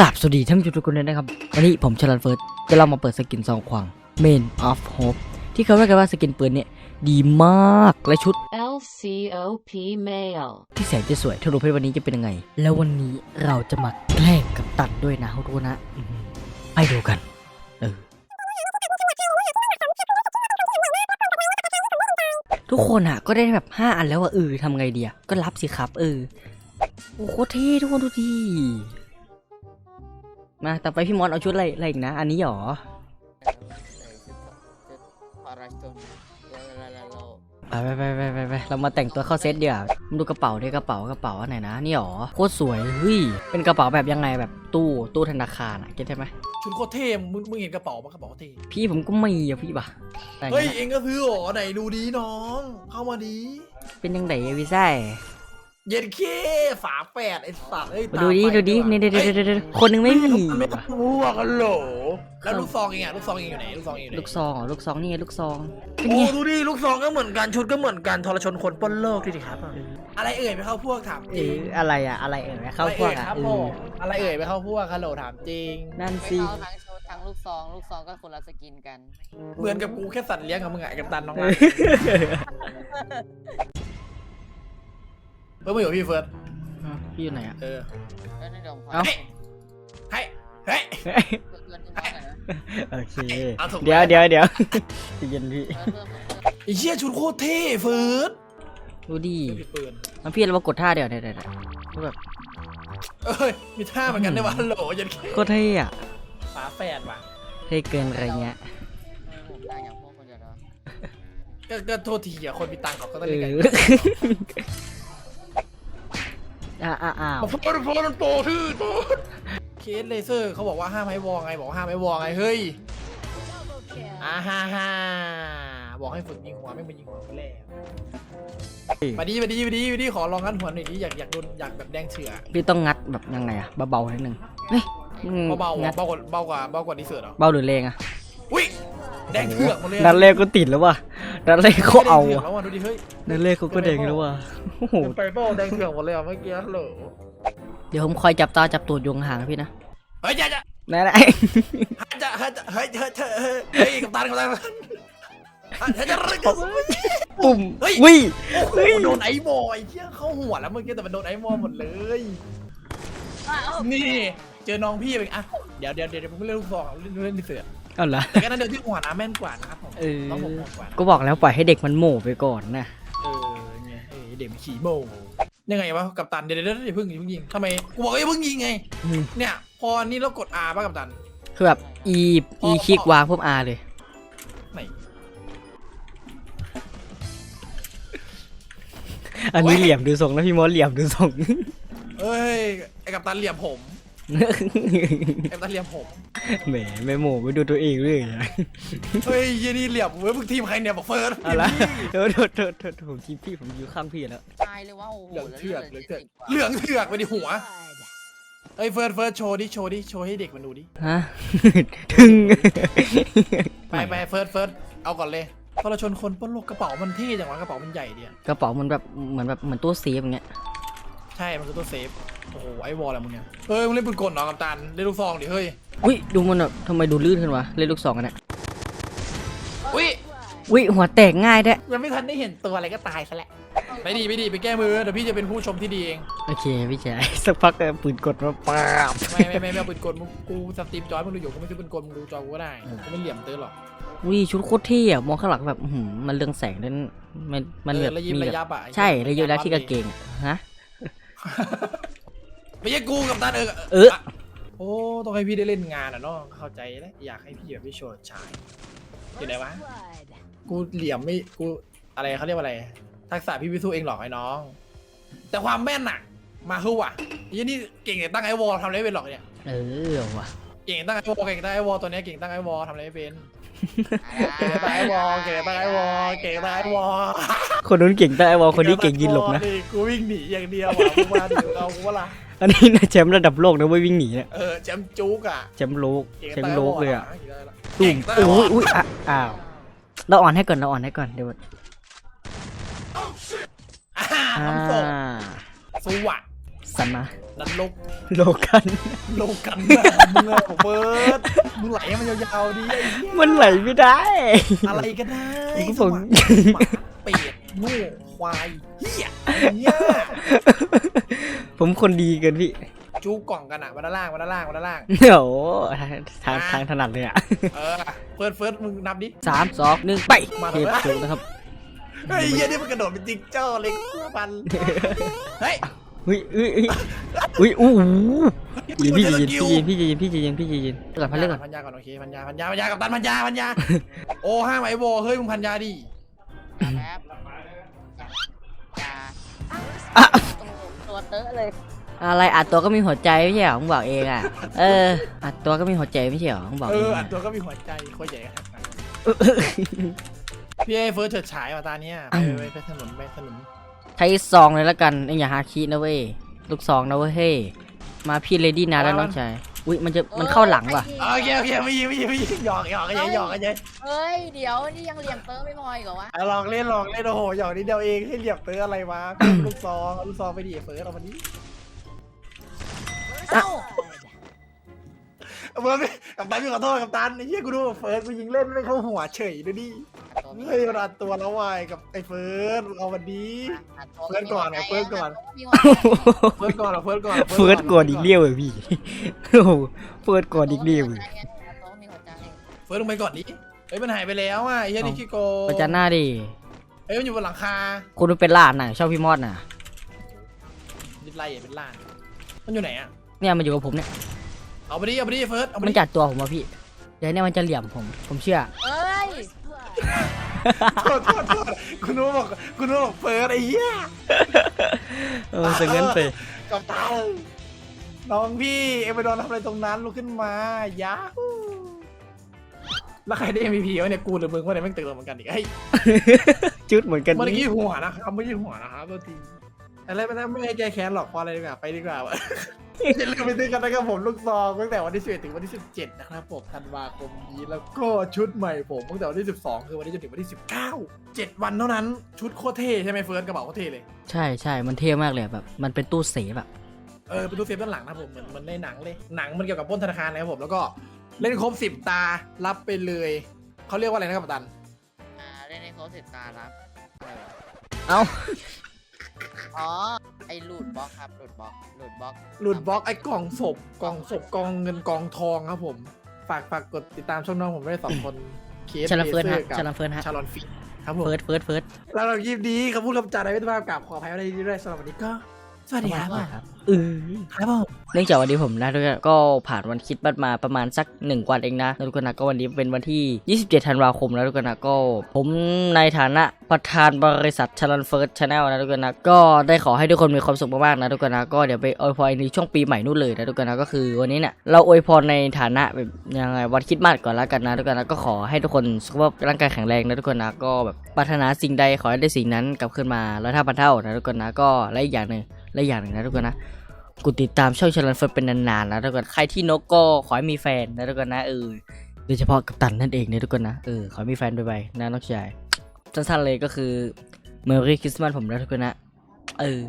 กราบสวัสดีท่านผู้ชมทุกคนเลยนะครับ วันนี้ผมชลันเฟิร์สจะเรามาเปิดสกินซองควาง Main of Hope ที่เขาเรียกกันว่าสกินปืนเนี่ย ดีมากและชุด LCOP male. ที่แสนจะสวยถ้ารู้เพศวันนี้จะเป็นยังไง แล้ววันนี้เราจะมาแกล้งกับตันด้วยนะทุกคนนะอื้อหือไปดูกัน เออทุกคนอะ ก็ได้แบบห้าอันแล้วอะเออทำไงดีอะก็รับสิครับเออโอ้โหโคตรเท่ทุกคนดูดิ มาต่อไปพี่มอนเอาชุดอะไรอะไรอีกนะ อันนี้หรอไปไปไปไปไปไปเรามาแต่งตัวเข้าเซตเดี๋ยวามึงดูกระเป๋าดิกระเป๋ากระเป๋าอันไหนนะนี่หรอโคตรสวยเฮ้ยเป็นกระเป๋าแบบยังไงแบบตู้ตู้ธนาคารอะเก็ตใช่ไหมชุดโคตรเท่มึงมึงเห็นกระเป๋าปะกระเป๋าเท่พี่ผมก็มีอะพี่ปะแต่งเฮ้ยนะเองก็ซื้อเหรอไหนดูดีน้อง เข้ามาดี เป็นยังไงอะพี่ไส้ เย็นเคฝาแปดไอ้สัตว์เอ้ยมาดูดิตาไฟดูดิว่ะนี่เดี๋ยวเดี๋ยวฮ้เดี๋ยวเดี๋ยวคนหนึงไม่มีไม่ว่ะรู้อะกันโหลแล้วลูกซองเองอะลูกซองเองอยู่ไหนลูกซองเองอยู่ไหนลูกซองเหรอลูกซองนี่ไงลูกซองเป็นโอ้ไงดูดิลูกซองก็เหมือนกันชุดก็เหมือนกันทรชนคนปล้นโลกดิครับอะไรเอ่ยไปเข้าพวกถามเอจริองอะไรอะอะไรเอ่ยเข้าพวกอะครับเอผอมอะไรเอ่ยไปเข้าพวกฮัลโหลถามจริง นั่นไม่สิเข้าทั้งชุดทั้งลูกซอง ลูกซองก็คนละสกินกัน เหมือนกับกูแค่สัตว์เลี้ยงกับมึงอะไอ้กับตันน้องเอรัอก เพิ่มมาอยู่พี่เฟิร์สพี่อยู่ไหนอะเออแล้วในเดี๋ยวผมขอเอ้า เฮ้ยเฮ้ย เพื่อนเพื่อนที่น้องกันนะโอเค เอาถูก เดี๋ยวเดี๋ยวเดี๋ยวใจเย็นพี่เพื่อนเพื่อนเพื่อนไอ้เชี่ยชุดโคตรเท่เฟิร์สดูดิผิดปืนมันพี่เรามากดท่าเดี๋ยวเดี๋ยวเดี๋ยวเดี๋ยวแบบเอ้ยมีท่าเหมือนกันด้วยวะฮัลโหลยันแค่โคตรเท่อะฝาแฝดว่ะเท่เกินอะไรเงี้ยทำไมผมได้อย่างพวกคนเดียวเนาะก็ก็โทษทีอะคนมีตังค์เขาก็ต้องเอเล่นอกันอ่าอ่าอ้าวโฟนโฟนโตทื่อโตเคสเลเซอร์เขาบอกว่าห้ามให้วอไงบอกว่าห้ามให้วอไงเฮ้ยอ่าฮ่าฮ่าบอกให้ฝึกยิงหัวไม่มายิงหัวไปแล้วมาดีมาดีมาดีมาดีขอลองงัดหัวหน่อยดิอยากอยากโดนอยากแบบแดงเฉื่อยพี่ต้องงัดแบบยังไงอะเบาๆนิดนึงเฮ้ยเบาๆงัดเบากว่าเบากว่าเบากว่าดีเสือเหรอเบาหรือแรงอะอุ้ยแดงเถือกหมดเลยนัดแรกก็ติดแล้วว่ะ นัดแรกเขาเอาแดงถืกอะแล้วว่ะดูดิเฮ้ยนัดแรกเขาก็แดงแล้วว่ะโอ้โหเป็นไปเปล่าแดงเถือกหมดเลยอะเมื่อกี้ฮัลโหลเดี๋ยวผมคอยจับตาจับตูดยงห่างๆนะพี่นะเฮ้ยจะจะนั่นแหละเฮ้ยจะเฮ้ยจะเฮ้ยเฮ้ยเฮ้ยเฮ้ยกัปตันกัปตันเฮ้ยจะปุ่มเฮ้ยวิโอ้โหโดนไอ้บอยเชี่ยเข้าหัวแล้วเมื่อกี้แต่มันโดนไอ้บอหมดเลย นี่ เจอน้องพี่ไปอะ เดี๋ยวเดี๋ยวเดี๋ยวผมเล่นลูกซองเล่นเล่นดิเสือ เอาละแต่ก็นั้นเดี๋ยวที่หัวน้ำแม่นกว่านะครับผมเออน้องผมโหดกว่าก็บอกแล้วปล่อยให้เด็กมันโหม่ไปก่อนนะเออเนี่ยเออเด็กมันขี่โมยังไงวะกัปตันเดี๋ยวเดี๋ยวเดี๋ยวเพิ่งอย่าเพิ่งยิงทำไมกูบอกว่าอย่าเพิ่งยิงไง อืมเนี่ย พอนี่เรากด R ป่ะกัปตัน คือแบบอีอีคลิกวางปุ๊บอาเลย ไหน อันนี้เหลี่ยมดูทรงนะพี่มดเหลี่ยมดูทรง เอ้ยไอ้กัปตันเหลี่ยมผมไอ้กัปตันเหลี่ยมผม แหมไม่โหม่ไปดูตัวเองเลยนะเฮ้ยเยี่ยนี่เหลี่ยมเว้ยมึงทีมใครเนี่ยบอกเฟิร์สเอาละทีมพี่เดี๋ยวโทษโทษโทษผมทีมพี่ผมอยู่ข้างพี่แล้วตายเลยว่าโอ้โหเหลืองแล้วเถือกเหเหลืลือองเจ็เถืดอกสิบกว่าเหลืองเถือกไปดิหัวเอ้ยเฟิร์สเฟิร์สโชว์ดิโชว์ดิโชว์ให้เด็กมันดูดิฮะถึงไปไปเฟิร์สเฟิร์สเอาก่อนเลยพอเราชนคนปล้นโลกกระเป๋ามันเท่จังวะกระเป๋ามันใหญ่เดียกระเป๋ามันแบบเหมือนแบบเหมือนตู้เซฟอย่างเงี้ยใช่มันคือตัวเซฟโอ้โหไอ้วอลอะไรมึงเนี่ยเฮ้ยมึงเล่นปืนกลเหรอกัปตันเล่นลูกซองดิเฮ้ย อุ้ยดูมันแบบทำไมดูลื่นขึ้นวะเล่นลูกสองกันเนี่ยอุ้ยอุ้ยหัวแตกง่ายด้วยยังไม่ทันได้เห็นตัวอะไรก็ตายซะแล้วไปดีไปดีไปแก้มือเดี๋ยวพี่จะเป็นผู้ชมที่ดีเองโอเคพี่ชายสักพักก็ปืนกดมาปาบไม่ไม่ไม่ไม่เอาปืนกลมึงกูสตรีมจอยมึงดูอยู่กูไม่ซื้อปืนกลมึงดูจอกูก็ได้กูไม่เหลี่ยมเตื้อหรอกอุ้ยชุดโคตรเท่อะมองข้างหลังแบบอื้อหือมันเรืองแสงนั่นมันมันเอแบอบระยิบมีระแบบยับอะใช่ระยิบระยับที่กางเกงอะฮะ ไม่ใช่กูกับตันเออเออ โอ้ ต้องให้พี่ได้เล่นงานอะเนาะเข้าใจแล้วอยากให้พี่แบบพี่โชว์ชาย อยู่ไหนวะ กูเหลี่ยมไม่กูอะไรเขาเรียกว่าอะไร ทักษะพี่วิสู้เองหรอกไอ้น้อง แต่ความแม่นน่ะมาคือว่ะยี่นี่เก่งแต่ตั้งไอ้วอลทำอะไรไม่เป็นหรอกเนี่ยเออว่ะเก่งตั้งไอ้วอลเก่งตั้งไอ้วอลตัวเนี้ยเก่งตั้งไอ้วอลทำอะไรไม่เป็นเก่งตั้งไอ้วอลเก่งตั้งไอ้วอลเก่งตั้งไอ้วอลคนนู้นเก่งแต่ไอวอลคนนี้เก่งยินหลบนะ กูวิ่งหนีอย่างเดียวอะกูมาดิเอากูว่าละ อันนี้นะแชมป์ระดับโลกนะเว้ยวิ่งหนีเนี่ยเออแชมป์จุกอะแชมป์โลกเก่งแชมตั้งป์ไอ้โลวกอเลยอะเก่งตุ่มตั้งไอ้วโอ้อยลอุ้ยอะอ้าวเราอ่อนให้ก่อนเราอ่อนให้ก่อนเดี๋ยวอ่าอ่าทำศพสู้อะสันนะสดันโลกโลกันโลกกันนะมึงอะเบิร์ดมึงไหลให้มันยาวๆดิไอ้เหี้ยมันไหลไม่ได้ อะไรก็ได้ไอ้พวกสว่างหมาเป็ดโง่ควายเหี้ยอะไรเนี่ย ผมคนดีเกินพี่จูกล่องกันอะวันด้านล่างวันด้านล่างวันด้านล่าง โอ้โหทางทางถนัดเลยอะเออเฟิร์สเฟิร์สมึงนับดิ สามสองหนึ่งไปมาเก็บเลยถูกนะครับเฮ้ยเหี้ยนี่มันกระโดดเป็นจิงโจ้เลยกูมันเฮ้ยอุ้ยอุ้ยอุ้ยอุ้ยอู้หูอีพี่จะยินสกิลพี่จะยินพี่จะยินพี่จะยินพี่จะยินก่อนพันเรื่องก่อนพันยาก่อนโอเคพันยาพันยาพันยากับตันพันยาพันยาโอ้ห้ามไอโบเฮ้ยมึงพันยาดิแป๊บอย่าอะตัว เตอะเลย อะไรอัดตัวก็มีหัวใจไม่ใช่เหรอมึงบอกเองอะ เอออัดตัวก็มีหัวใจไม่ใช่เหรอมึงบอกเอเอองอัอะนตัวก็มีหัวใจโคตรใหญ่ครับพี่ไอเฟิร์สเฉิดฉายมาตาเนี้ยไปไปไปถนนไปถนนใช้ซองเลยละกันไอ้อย่าฮาคินะเว้ยลูกซองนะเว้ยเฮ้ยมาพี่เลดี้นะแล้วน้องชาย อุ้ยมันจะมันเข้าหลังว่ะ โอเคโอเคไม่ยิงไม่ยิงไม่ยิงหยอกหยอกกันยัยหยอกกันยัยเฮ้ยเดี๋ยวนี่ยังเหลี่ยมเตอะไม่พออีกเหรอวะอะลองเล่นลองเล่นโอ้โหหยอกนิดเดียวเองให้เหลียบเตออะไรวะลูกซองเอาลูกซองไปดิเฟิร์สเอามาดิเอ้าเฟิร์สไม่กับตันพี่ขอโทษกับตันไอ้เหี้ยกูดูเฟิร์สกูยิงเล่นไม่เข้าหัวเฉยดูดิ ตัวมีเฮ้ยรัดตัวแล้ววายกับไอ้เฟิร์สเอามาดิอัดตัวเพื่อนก่อนเอาเพื่อนก่อน มีหัวใจ เฟิร์สก่อนเหรอเฟิร์สก่อนเฟิร์สกดอีกเลี้ยวเลยพี่โอ้โหเฟิร์สกดอีกเลี้ยวเลยอัดตัวมีหัวใจเฟิร์สลงไปก่อนดิเฮ้ยมันหายไปแล้วอะไอ้เหี้ยนี่ขี้โกงประจันหน้าดิเฮ้ยมันอยู่บนหลังคาคุณมันเป็นหลานน่ะชอบพี่มอดน่ะ ดิบไล่เป็นล้านมันอยู่ไหนอะเนี่ยมันอยู่กับผมเนี่ย เอาไปดิเอาไปดิเฟิร์สเอาไปมันดิจัดตัวผมว่ะพี่เดี๋ยวเนี่ยมันจะเหลี่ยมผม ผมเชื่อ เอ้ย โทษโทษโทษคุณโน้บอกคุณโน้บอกเฟิร์สไอ้เหี้ยเออสเงินไปกับตาน้องพี่เอ็มไปโดนทำอะไรตรงนั้นลุกขึ้นมายาฮูแล้วใครได้ MVP วะเนี่ยกูหรือมึงวะเนี่ยแม่งตื่นเหมือนกันอีกเฮ้ยจุดเหมือนกันเมื่อกี้หัวนะครับไม่ใช่หัวนะครับตัวที อะไรไม่ได้ไม่ให้แก้แค้นหรอกพออะไรดีกว่าไปดีกว่าวะ อย่าลืมไปซื้อกันนะครับผมลูกซองตั้งแต่วันที่11ถึงวันที่17นะครับผมธันวาคมนี้แล้วก็ชุดใหม่ผมตั้งแต่วันที่ 12 คือวันนี้จนถึงวันที่ 19 7 วันเท่านั้นชุดโคตรเท่ใช่ไหมเฟิร์นกระเป๋าโคตรเท่เลย ใช่ใช่มันเท่มากเลยแบบมันเป็นตู้เซฟอะเออเป็นตู้เซฟด้านหลังนะครับผมเหมือนเหมันในหนังเลย หนังมันเกี่ยวกับปล้นธนาคารนะครับผมแล้วก็เล่นครบ 10 ตารับไปเลยเขาเรียกว่าอะไรนะครับกัปตัน อ่าเล่นในโค้ดสิบตารับอะไรวะเอ้า อ๋อ ไอ้ลูดบล็อกครับลูดบล็อกลูดบล็อกหลุดบล็อกไอ้กล่องศพกล่องศพกองเงินกองทองครับผม ฝากฝากกดติดตามช่องน้องผมด้วยสองคนเคสชาลาเฟิร์สฮะกับชาลาเฟิร์สฮะชาลอนฟิตครับผมเฟิร์สเฟิร์สเฟิร์ส แล้วเรายิบดีคำพูดคำจาอะไรไม่ต้องกราบขออภัยอะไรด้วยสำหรับวันนี้ก็ สวัสดีครับ ครับเออครับผมเนื่องจากวันนี้ผมนะทุกคนก็ผ่านวันคิดบัตมาประมาณสักหนึ่งวันเองนะทุกคนนะก็วันนี้เป็นวันที่ 27 ธันวาคมแล้วทุกคนนะก็ผมในฐานะประธานบริษัทชลันเฟิร์สชาแนลนะทุกคนนะก็ได้ขอให้ทุกคนมีความสุขมากๆนะทุกคนนะก็เดี๋ยวไปอวยพรในช่วงปีใหม่นู่นเลยนะทุกคนนะก็คือวันนี้เนี่ยเราอวยพรในฐานะแบบยังไงวันคิดมาสก่อนแล้วกันนะทุกคนนะก็ขอให้ทุกคนสุขภาพร่างกายแข็งแรงนะทุกคนนะก็แบบปรารถนาสิ่งใดขอให้ได้สิ่งนั้นกลับขึ้นมาแล้วถ้าพันเท่านะทุกคนนะก็และอีกอย่างหนึ่งและอย่างหนึ่งนะทุกคนนะ กดติดตามช่องชลันเฟิร์นเป็นนานๆนะทุกคนใครที่นกก็ขอให้มีแฟนนะทุกคนนะเออโดยเฉพาะกับตันนั่นเองนะทุกคนนะเออขอให้มีแฟนไปๆนะน้องชายสั้นๆเลยก็คือ Merry Christmas ผมนะทุกคนนะเออ